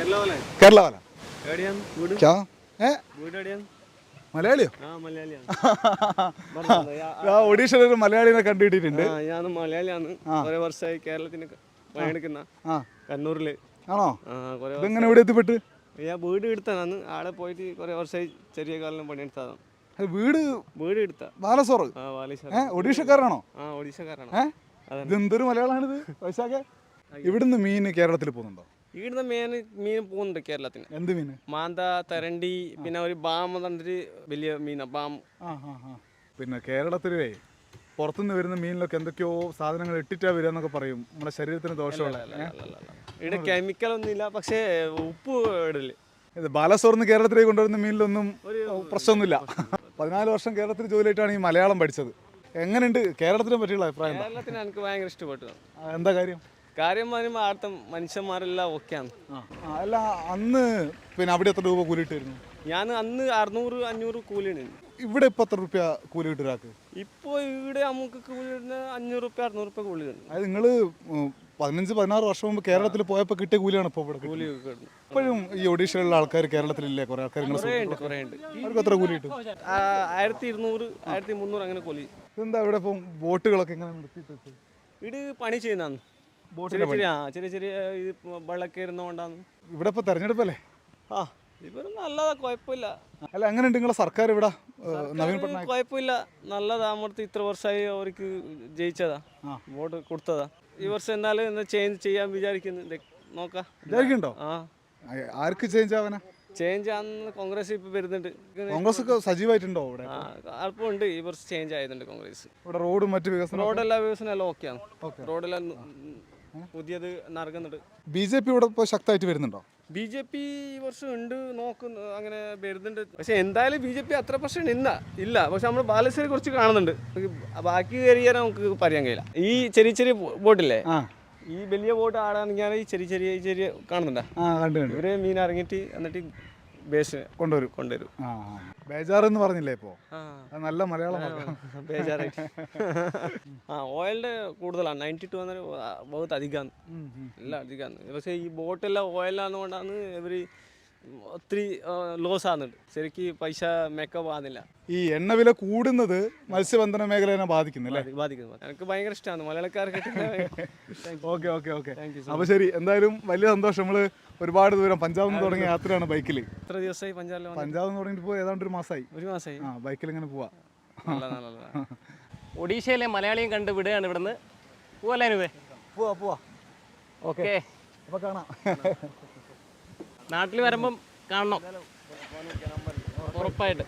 കേരള ഏ? മലയാളിയോ? ആ മലയാളിയാണ്. ഒഡീഷയിൽ ഒരു മലയാളിനെ കണ്ടുകിട്ടിട്ടുണ്ട് ഞാൻ മലയാളിയാണ്. കുറെ വർഷമായി കേരളത്തിന് പണിയെടുക്കുന്ന കണ്ണൂരിൽ. ആണോ? ഇതെങ്ങനെ ഇവിടെ എത്തിപ്പെട്ട് ഞാൻ വീട് എടുത്താണ് ആടെ പോയിട്ട് കുറെ വർഷമായി ചെറിയ കാലം പണിയെടുത്തതാണ് വീട് വീട് എടുത്ത. ബാലസോറ്? ഒഡീഷക്കാരനാണോ? ഏ? ഇതെന്തൊരു മലയാളമാണിത്? വൈശാഖ. ഇവിടുന്ന് മീൻ കേരളത്തിൽ പോകുന്നുണ്ടോ? ഇവിടുന്ന് മീൻ മീൻ പോകുന്നുണ്ട് കേരളത്തിന്. എന്ത് മീൻ മാന്ത തരണ്ടി പിന്നെ ഒരു ബാം എന്നിട്ട് വലിയ മീനാ ബാം. പിന്നെ കേരളത്തിലേ പുറത്തുനിന്ന് വരുന്ന മീനിലൊക്കെ എന്തൊക്കെയോ സാധനങ്ങൾ ഇട്ടിട്ടാ വരിക എന്നൊക്കെ പറയും. നമ്മുടെ ശരീരത്തിന് ദോഷമുള്ള? ഇവിടെ കെമിക്കൽ ഒന്നുമില്ല പക്ഷേ ഉപ്പ് ഇടൽ. ഇത് ബാലസോർന്ന് കേരളത്തിലേക്ക് കൊണ്ടുവരുന്ന മീനിലൊന്നും പ്രശ്നമൊന്നുമില്ല. പതിനാല് വർഷം കേരളത്തിൽ ജോലിയായിട്ടാണ് ഈ മലയാളം പഠിച്ചത്. എങ്ങനെയുണ്ട്? കേരളത്തിനെ പറ്റിയുള്ള അഭിപ്രായം? കേരളത്തിന് എനിക്ക് ഭയങ്കര ഇഷ്ടപ്പെട്ടു എന്താ കാര്യം? കാര്യം ആർത്തം മനുഷ്യന്മാരെല്ലാം ഓക്കെയാണ് അല്ല അന്ന് പിന്നെ അവിടെ എത്ര രൂപ കൂലി ഇട്ടായിരുന്നു ഞാൻ അന്ന് അറുന്നൂറ് അഞ്ഞൂറ് കൂലിയാണ് ഇവിടെ ഇപ്പൊ എത്ര റുപ്യ കൂലി കിട്ടൊരാൾക്ക് ഇപ്പൊ ഇവിടെ നമുക്ക് കൂലി ഇടുന്ന അഞ്ഞൂറ് റുപ്യ അറുന്നൂറ് റുപ്യ കൂലി തരുന്നു അത് നിങ്ങൾ പതിനഞ്ച് പതിനാറ് വർഷം മുമ്പ് കേരളത്തിൽ പോയപ്പോൾ കിട്ടിയ കൂലിയാണ് ഇപ്പോൾ ഇവിടെ കൂലി കിട്ടുന്നത്. ഇപ്പോഴും ഈ ഒഡീഷയിലുള്ള ആൾക്കാർ കേരളത്തിലില്ലേ? കുറെ ആൾക്കാർ നിങ്ങൾ കുറേ ഉണ്ട് കുറേ ഉണ്ട്. അവർക്ക് എത്ര കൂലി കിട്ടും? ആ, ആയിരത്തി ഇരുന്നൂറ് ആയിരത്തി മുന്നൂറ് അങ്ങനെ കൂലി. ഇതെന്താ ഇവിടെ ഇപ്പം ബോട്ടുകളൊക്കെ ഇങ്ങനെ നിർത്തിയിട്ട് വെച്ചത്? ഇത് പണി ചെയ്യുന്നതാണ്. ചെറിയ ചെറിയ ആ ചെറിയ ചെറിയ ഇത് വെള്ളം കയറുന്നതുകൊണ്ടാണ് ഇവിടെ ഇപ്പൊ തെരഞ്ഞെടുപ്പല്ലേ? ആ ഇവർ നല്ലതാ കുഴപ്പമില്ല. അല്ല എങ്ങനെയുണ്ട് നിങ്ങളെ സർക്കാർ ഇവിടെ ഏഹ്, നവീൻ പട്നായക്? കുഴപ്പമില്ല. നല്ലതാ അമർത്തി ഇത്ര വർഷമായി അവർക്ക് ജയിച്ചതാ. ആ. വോട്ട് കൊടുത്തതാ. ഈ വർഷം എന്നാലും എന്താ ചേഞ്ച് ചെയ്യാൻ വിചാരിക്കുന്നു. ദേ, നോക്കാം. വിചാരിക്കുന്നുണ്ടോ? ആ. ആ- ആർക്ക് ചേഞ്ച് ആവാനാ? ചേഞ്ച് ആണെന്ന് കോൺഗ്രസ് ഇപ്പൊ വരുന്നുണ്ട്. കോൺഗ്രസ് ഒക്കെ സജീവമായിട്ടുണ്ടോ ഇവിടെ? ആ അല്പമുണ്ട് ഈ വർഷം ചേഞ്ച് ആയതുണ്ട് കോൺഗ്രസ്. ഇവിടെ റോഡും മറ്റു വികസനം റോഡെല്ലാം വികസനം എല്ലാം ഓക്കെയാണ്. റോഡെല്ലാം പുതിയത് നടക്കുന്നുണ്ട് ബി ജെ പി ഇവിടെ ഇപ്പോൾ ശക്തമായിട്ട് വരുന്നുണ്ടോ? ബി ജെ പി ഈ വർഷം ഉണ്ട് നോക്കുന്നു അങ്ങനെ വരുന്നുണ്ട്. പക്ഷെ എന്തായാലും ബി ജെ പി അത്ര പ്രശ്നം ഇന്ന ഇല്ല. പക്ഷെ നമ്മൾ ബാലശ്ശേരി കുറച്ച് കാണുന്നുണ്ട്. ബാക്കി ഏരിയ നമുക്ക് പറയാൻ കഴിയില്ല. ഈ ചെറിയ ചെറിയ ബോട്ടില്ലേ? ഈ വലിയ ബോട്ട് ആടാണെങ്കിൽ ഈ ചെറിയ ചെറിയ ചെറിയ കാണുന്നുണ്ടാ? ഇവർ മീൻ ഇറങ്ങിയിട്ട് എന്നിട്ട് ബേസ് കൊണ്ടുവരും. കൊണ്ടുവരും. ആ ആ. ബേജാറെന്ന് പറഞ്ഞില്ലേ ഇപ്പോൾ നല്ല മലയാളം. ബേജാറായിട്ട്. ആ ഓയിലിന്റെ കൂടുതലാണ് നയന്റി ടു ബഹുത്ത് അധികമാണ്. എല്ലാം അധികമാണ് പക്ഷേ ഈ ബോട്ടെല്ലാം ഓയിലാണെന്നുകൊണ്ടാണ് ഇവർ ഒത്തിരി ലോസ് ആകുന്നുണ്ട് ശരിക്കും പൈസ മേക്കപ്പ് ആകുന്നില്ല ഈ എണ്ണ വില കൂടുന്നത് മത്സ്യബന്ധന മേഖലയെ ബാധിക്കുന്നു അല്ലേ? ബാധിക്കുന്നത് എനിക്ക് ഭയങ്കര ഇഷ്ടമാണ് മലയാളക്കാർക്ക് ഓക്കെ ഓക്കെ ഓക്കെ. അപ്പൊ അപ്പോൾ ശരി എന്തായാലും വലിയ സന്തോഷം. നമ്മൾ ഒരുപാട് ദൂരം പഞ്ചാബിൽ നിന്ന് തുടങ്ങിയ യാത്രയാണ് ബൈക്കിൽ എത്ര ദിവസമായി പഞ്ചാബിൽ? പഞ്ചാബിൽ നിന്ന് തുടങ്ങിയിട്ട് പോയി ഏതാണ്ട് ഒരു മാസമായി ഒരു മാസമായി ആ ബൈക്കിൽ ഇങ്ങനെ പോവാ. നല്ല നല്ല ഒഡീഷയിലെ മലയാളിയും കണ്ട് വിടുകയാണ് ഇവിടുന്ന്. പോവല്ലേ പോവാ പോവാ. ഓക്കെ അപ്പോൾ കാണാം. നാട്ടിൽ വരുമ്പം കാണണം. ഉറപ്പായിട്ട്.